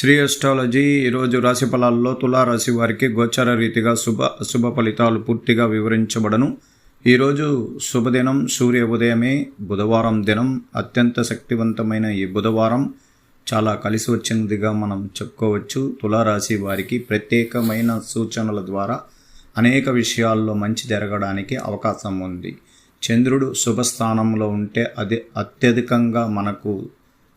Shri astrology ఈరోజు రాశి ఫలాల్లో తులారాశి వారికి గోచర రీతిగా శుభ అశుభ ఫలితాలు పూర్తిగా వివరించబడను. ఈరోజు శుభదినం సూర్య ఉదయమే బుధవారం దినం అత్యంత శక్తివంతమైన ఈ బుధవారం. చాలా కలిసి వచ్చినదిగా మనం చెప్పుకోవచ్చు. తులారాశి వారికి ప్రత్యేకమైన సూచనల ద్వారా అనేక విషయాల్లో మంచి జరగడానికి అవకాశం ఉంది. చంద్రుడు శుభస్థానంలో ఉంటే అది అత్యధికంగా మనకు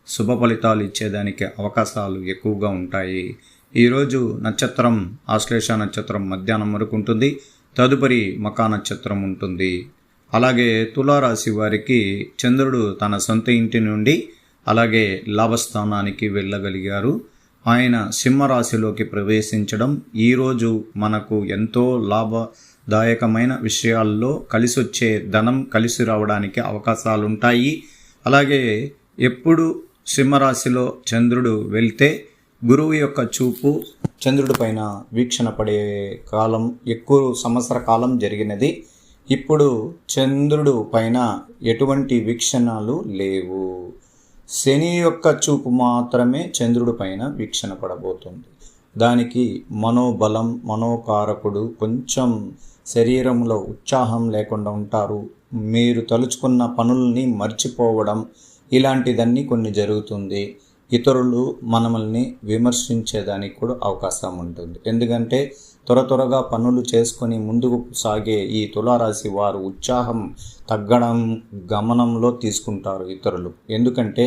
శుభ ఫలితాలు ఇచ్చేదానికి అవకాశాలు ఎక్కువగా ఉంటాయి. ఈరోజు నక్షత్రం ఆశ్లేష నక్షత్రం మధ్యాహ్నం వరకు ఉంటుంది. తదుపరి మకా నక్షత్రం ఉంటుంది. అలాగే తులారాశి వారికి చంద్రుడు తన సొంత ఇంటి నుండి అలాగే లాభస్థానానికి వెళ్ళగలిగారు. ఆయన సింహరాశిలోకి ప్రవేశించడం ఈరోజు మనకు ఎంతో లాభదాయకమైన విషయాల్లో కలిసొచ్చే ధనం కలిసి రావడానికి అవకాశాలు ఉంటాయి అలాగే ఎప్పుడు సింహరాశిలో చంద్రుడు వెళ్తే గురువు యొక్క చూపు చంద్రుడి పైన వీక్షణ పడే కాలం ఎక్కువ సంవత్సర కాలం జరిగినది. ఇప్పుడు చంద్రుడు పైన ఎటువంటి వీక్షణలు లేవు. శని యొక్క చూపు మాత్రమే చంద్రుడి పైన వీక్షణ పడబోతుంది. దానికి మనోబలం మనోకారకుడు కొంచెం శరీరంలో ఉత్సాహం లేకుండా ఉంటారు. మీరు తలుచుకున్న పనుల్ని మర్చిపోవడం ఇలాంటిదన్నీ కొన్ని జరుగుతుంది. ఇతరులు మనల్ని విమర్శించేదానికి కూడా అవకాశం ఉంటుంది. ఎందుకంటే త్వర త్వరగా పనులు చేసుకొని ముందుకు సాగే ఈ తులారాశి వారు ఉత్సాహం తగ్గడం గమనంలో తీసుకుంటారు ఇతరులు. ఎందుకంటే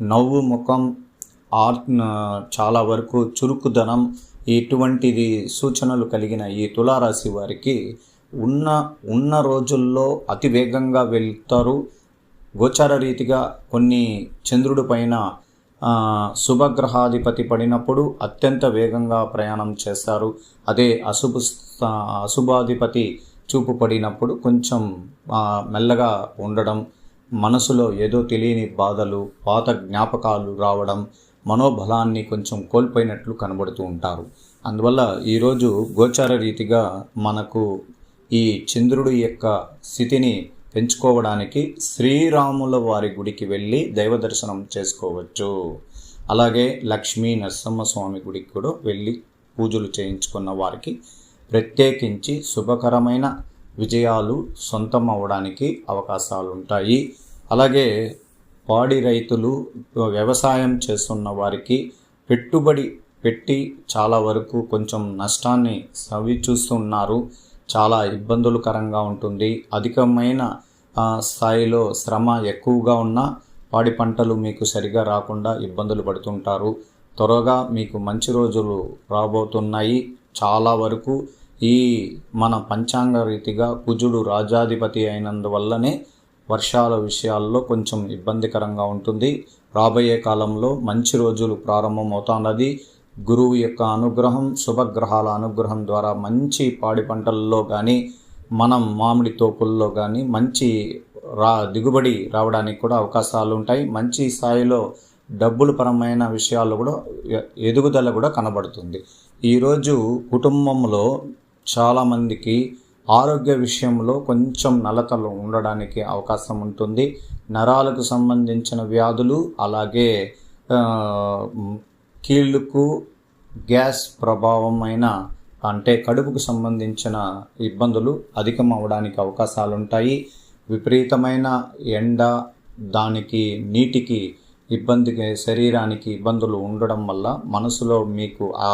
నవ్వు ముఖం ఆర్ చాలా వరకు చురుకుదనం ఇటువంటిది సూచనలు కలిగిన ఈ తులారాశి వారికి ఉన్న ఉన్న రోజుల్లో అతి వేగంగా వెళ్తారు. గోచార రీతిగా కొన్ని చంద్రుడి పైన శుభగ్రహాధిపతి పడినప్పుడు అత్యంత వేగంగా ప్రయాణం చేస్తారు. అదే అశుభ అశుభాధిపతి చూపు పడినప్పుడు కొంచెం మెల్లగా ఉండడం మనసులో ఏదో తెలియని బాధలు పాత జ్ఞాపకాలు రావడం మనోబలాన్ని కొంచెం కోల్పోయినట్లు కనబడుతూ ఉంటారు. అందువల్ల ఈరోజు గోచార రీతిగా మనకు ఈ చంద్రుడి యొక్క స్థితిని పెంచుకోవడానికి శ్రీరాముల వారి గుడికి వెళ్ళి దైవ దర్శనం చేసుకోవచ్చు. అలాగే లక్ష్మీ నరసింహస్వామి గుడికి కూడా వెళ్ళి పూజలు చేయించుకున్న వారికి ప్రత్యేకించి శుభకరమైన విజయాలు సొంతం అవ్వడానికి అవకాశాలు ఉంటాయి అలాగే పాడి రైతులు వ్యవసాయం చేస్తున్న వారికి పెట్టుబడి పెట్టి చాలా వరకు కొంచెం నష్టాన్ని సవి చూస్తున్నారు చాలా ఇబ్బందులకరంగా ఉంటుంది. అధికమైన స్థాయిలో శ్రమ ఎక్కువగా ఉన్న పాడి పంటలు మీకు సరిగా రాకుండా ఇబ్బందులు పడుతుంటారు. త్వరగా మీకు మంచి రోజులు రాబోతున్నాయి. చాలా వరకు ఈ మన పంచాంగ రీతిగా కుజుడు రాజాధిపతి అయినందువల్లనే వర్షాల విషయాల్లో కొంచెం ఇబ్బందికరంగా ఉంటుంది. రాబోయే కాలంలో మంచి రోజులు ప్రారంభమవుతున్నది. గురువు యొక్క అనుగ్రహం శుభగ్రహాల అనుగ్రహం ద్వారా మంచి పాడి పంటల్లో కానీ మనం మామిడి తోపుల్లో కానీ మంచి రా దిగుబడి రావడానికి కూడా అవకాశాలు ఉంటాయి. మంచి స్థాయిలో డబ్బుల పరమైన విషయాల్లో కూడా ఎదుగుదల కూడా కనబడుతుంది. ఈరోజు కుటుంబంలో చాలామందికి ఆరోగ్య విషయంలో కొంచెం నలతలు ఉండడానికి అవకాశం ఉంటుంది. నరాలకు సంబంధించిన వ్యాధులు అలాగే కీళ్ళకు గ్యాస్ ప్రభావమైన అంటే కడుపుకు సంబంధించిన ఇబ్బందులు అధికం అవడానికి అవకాశాలు ఉంటాయి విపరీతమైన ఎండ దానికి నీటికి ఇబ్బందికి శరీరానికి ఇబ్బందులు ఉండడం వల్ల మనసులో మీకు ఆ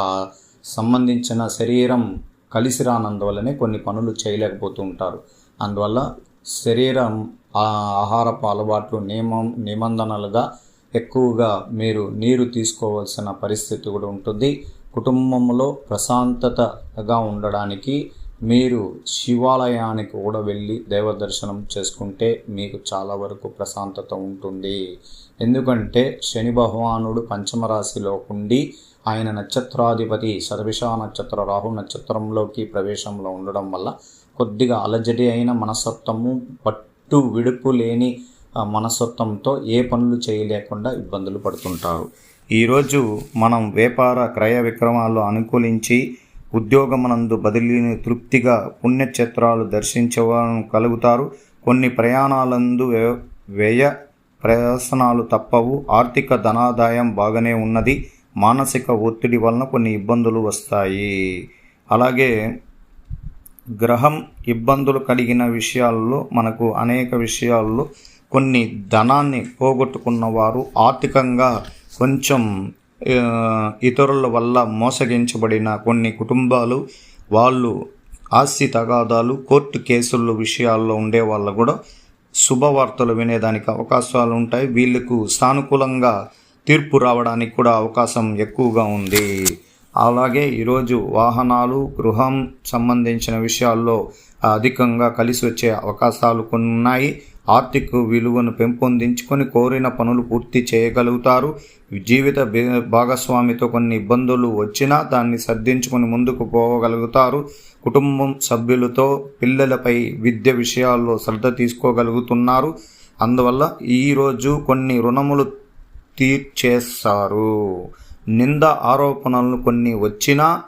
సంబంధించిన శరీరం కలిసి రానందువల్లనే కొన్ని పనులు చేయలేకపోతూ ఉంటారు అందువల్ల శరీరం ఆహారపు అలవాట్లు నియమం నిబంధనలుగా ఎక్కువగా మీరు నీరు తీసుకోవాల్సిన పరిస్థితి కూడా ఉంటుంది. కుటుంబంలో ప్రశాంతతగా ఉండడానికి మీరు శివాలయానికి కూడా వెళ్ళి దైవ దర్శనం చేసుకుంటే మీకు చాలా వరకు ప్రశాంతత ఉంటుంది. ఎందుకంటే శని భగవానుడు పంచమరాశిలో ఉండి ఆయన నక్షత్రాధిపతి సర్విష నక్షత్ర రాహు నక్షత్రంలోకి ప్రవేశంలో ఉండడం వల్ల కొద్దిగా అలజడి అయిన మనస్తత్వము పట్టు విడుపు లేని మనస్తత్వంతో ఏ పనులు చేయలేకుండా ఇబ్బందులు పడుతుంటారు. ఈరోజు మనం వ్యాపార క్రయ విక్రమాలు అనుకూలించి ఉద్యోగమునందు బదిలీని తృప్తిగా పుణ్యక్షేత్రాలు దర్శించడం కలుగుతారు. కొన్ని ప్రయాణాలందు వ్యయ ప్రయాసనాలు తప్పవు. ఆర్థిక ధనాదాయం బాగానే ఉన్నది. మానసిక ఒత్తిడి వలన కొన్ని ఇబ్బందులు వస్తాయి. అలాగే గ్రహం ఇబ్బందులు కలిగిన విషయాల్లో మనకు అనేక విషయాల్లో కొన్ని ధనాన్ని పోగొట్టుకున్న వారు ఆర్థికంగా కొంచెం ఇతరుల వల్ల మోసగించబడిన కొన్ని కుటుంబాలు వాళ్ళు ఆస్తి తగాదాలు కోర్టు కేసుల విషయాల్లో ఉండే వాళ్ళు కూడా శుభవార్తలు వినేదానికి అవకాశాలు ఉంటాయి. వీళ్ళకు సానుకూలంగా తీర్పు రావడానికి కూడా అవకాశం ఎక్కువగా ఉంది. అలాగే ఈరోజు వాహనాలు గృహం సంబంధించిన విషయాల్లో అధికంగా కలిసి వచ్చే అవకాశాలు కొన్ని ఉన్నాయి. ఆర్థిక విలువను పెంపొందించుకొని కోరిన పనులు పూర్తి చేయగలుగుతారు. జీవిత భాగస్వామితో కొన్ని ఇబ్బందులు వచ్చినా దాన్ని సర్దించుకొని ముందుకు పోగలుగుతారు. కుటుంబం సభ్యులతో పిల్లలపై విద్య విషయాల్లో శ్రద్ధ తీసుకోగలుగుతున్నారు. అందువల్ల ఈరోజు కొన్ని రుణములు తీర్చేస్తారు నింద ఆరోపణలు కొన్ని వచ్చినా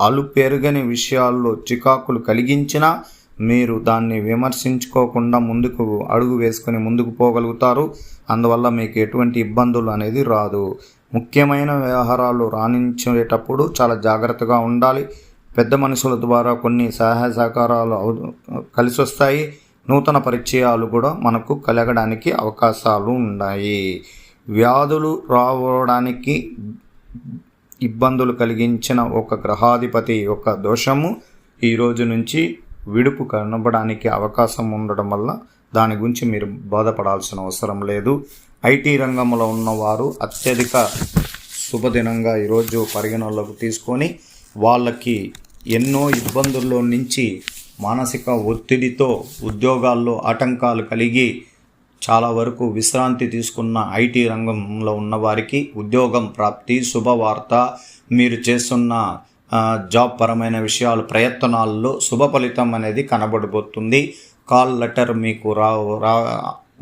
అలు పెరుగని విషయాల్లో చికాకులు కలిగించినా మీరు దాన్ని విమర్శించుకోకుండా ముందుకు అడుగు వేసుకొని ముందుకు పోగలుగుతారు. అందువల్ల మీకు ఎటువంటి ఇబ్బందులు అనేది రాదు. ముఖ్యమైన వ్యవహారాలు రాణించేటప్పుడు చాలా జాగ్రత్తగా ఉండాలి. పెద్ద మనుషుల ద్వారా కొన్ని సహాయ సహకారాలు అవు- కలిసి వస్తాయి నూతన పరిచయాలు కూడా మనకు కలగడానికి అవకాశాలు ఉన్నాయి. వ్యాధులు రావడానికి ఇబ్బందులు కలిగించిన ఒక గ్రహాధిపతి యొక్క దోషము ఈ రోజు నుంచి విడుపు కనబడానికి అవకాశం ఉండడం వల్ల దాని గురించి మీరు బాధపడాల్సిన అవసరం లేదు. ఐటీ రంగంలో ఉన్నవారు అత్యధిక శుభదినంగా ఈరోజు పరిగణలోకి తీసుకొని వాళ్ళకి ఎన్నో ఇబ్బందుల్లో నుంచి మానసిక ఒత్తిడితో ఉద్యోగాల్లో ఆటంకాలు కలిగి చాలా వరకు విశ్రాంతి తీసుకున్న ఐటీ రంగంలో ఉన్నవారికి ఉద్యోగం ప్రాప్తి శుభవార్త మీరు చేస్తున్న జాబ్ పరమైన విషయాలు ప్రయత్నాల్లో శుభ ఫలితం అనేది కనబడబోతుంది. కాల్ లెటర్ మీకు రా రా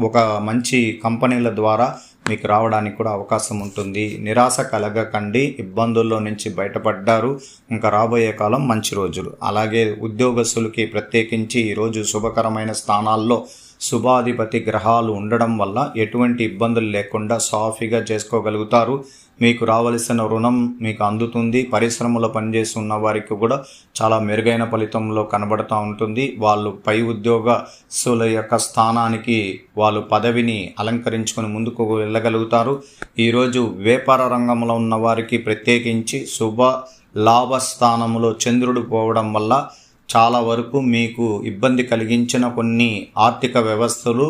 ఒక మంచి కంపెనీల ద్వారా మీకు రావడానికి కూడా అవకాశం ఉంటుంది. నిరాశ కలగకండి ఇబ్బందుల్లో నుంచి బయటపడ్డారు ఇంకా రాబోయే కాలం మంచి రోజులు. అలాగే ఉద్యోగస్తులకి ప్రత్యేకించి ఈరోజు శుభకరమైన స్థానాల్లో శుభాధిపతి గ్రహాలు ఉండడం వల్ల ఎటువంటి ఇబ్బందులు లేకుండా సాఫీగా చేసుకోగలుగుతారు. మీకు రావలసిన రుణం మీకు అందుతుంది. పరిశ్రమలో పనిచేస్తున్న వారికి కూడా చాలా మెరుగైన ఫలితంలో కనబడుతూ ఉంటుంది. వాళ్ళు పై ఉద్యోగస్తుల యొక్క స్థానానికి వాళ్ళు పదవిని అలంకరించుకొని ముందుకు వెళ్ళగలుగుతారు. ఈరోజు వ్యాపార రంగంలో ఉన్న వారికి ప్రత్యేకించి శుభ లాభస్థానంలో చంద్రుడు పోవడం వల్ల చాలా వరకు మీకు ఇబ్బంది కలిగించిన కొన్ని ఆర్థిక వ్యవస్థలు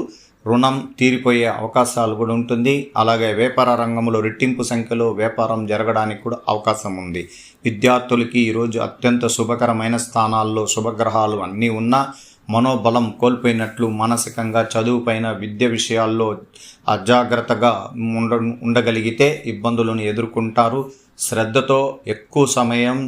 రుణం తీరిపోయే అవకాశాలు కూడా ఉంటుంది. అలాగే వ్యాపార రంగంలో రెట్టింపు సంఖ్యలో వ్యాపారం జరగడానికి కూడా అవకాశం ఉంది. విద్యార్థులకి ఈరోజు అత్యంత శుభకరమైన స్థానాల్లో శుభగ్రహాలు అన్నీ ఉన్నా మనోబలం కోల్పోయినట్లు మానసికంగా చదువుపైన విద్య విషయాల్లో అజాగ్రత్తగా ఉండ ఉండగలిగితే ఇబ్బందులను ఎదుర్కొంటారు. శ్రద్ధతో ఎక్కువ సమయం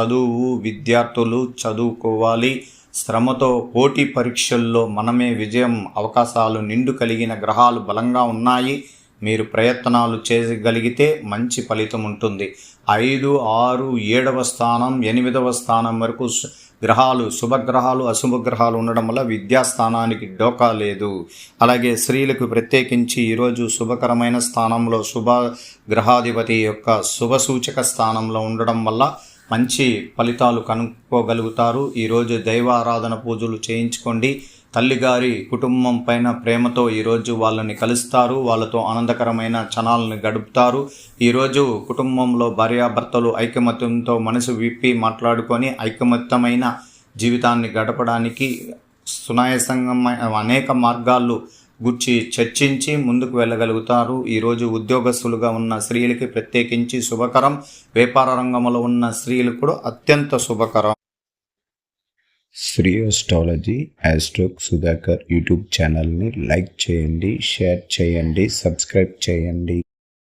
చదువు విద్యార్థులు చదువుకోవాలి. శ్రమతో పోటీ పరీక్షల్లో మనమే విజయం అవకాశాలు నిండు కలిగిన గ్రహాలు బలంగా ఉన్నాయి. మీరు ప్రయత్నాలు చేయగలిగితే మంచి ఫలితం ఉంటుంది. ఐదు ఆరు ఏడవ స్థానం ఎనిమిదవ స్థానం వరకు శు- గ్రహాలు శుభగ్రహాలు అశుభగ్రహాలు ఉండడం వల్ల విద్యాస్థానానికి డోకా లేదు. అలాగే స్త్రీలకు ప్రత్యేకించి ఈరోజు శుభకరమైన స్థానంలో శుభ గ్రహాధిపతి యొక్క శుభ సూచక స్థానంలో ఉండడం వల్ల మంచి ఫలితాలు కనుక్కోగలుగుతారు. ఈరోజు దైవ ఆరాధన పూజలు చేయించుకోండి. తల్లిగారి కుటుంబం పైన ప్రేమతో ఈరోజు వాళ్ళని కలుస్తారు. వాళ్ళతో ఆనందకరమైన క్షణాలను గడుపుతారు. ఈరోజు కుటుంబంలో భార్యాభర్తలు ఐకమత్యంతో మనసు విప్పి మాట్లాడుకొని ఐకమత్యమైన జీవితాన్ని గడపడానికి సునాయాసంగమైన అనేక మార్గాలు గుర్చి చర్చించి ముందుకు వెళ్ళగలుగుతారు. ఈరోజు ఉద్యోగస్తులుగా ఉన్న స్త్రీలకి ప్రత్యేకించి శుభకరం. వ్యాపార రంగంలో ఉన్న స్త్రీలు కూడా అత్యంత శుభకరం. శ్రీ అస్ట్రాలజీ యాస్ట్రోక్ సుధాకర్ యూట్యూబ్ ఛానల్ని లైక్ చేయండి షేర్ చేయండి సబ్స్క్రైబ్ చేయండి.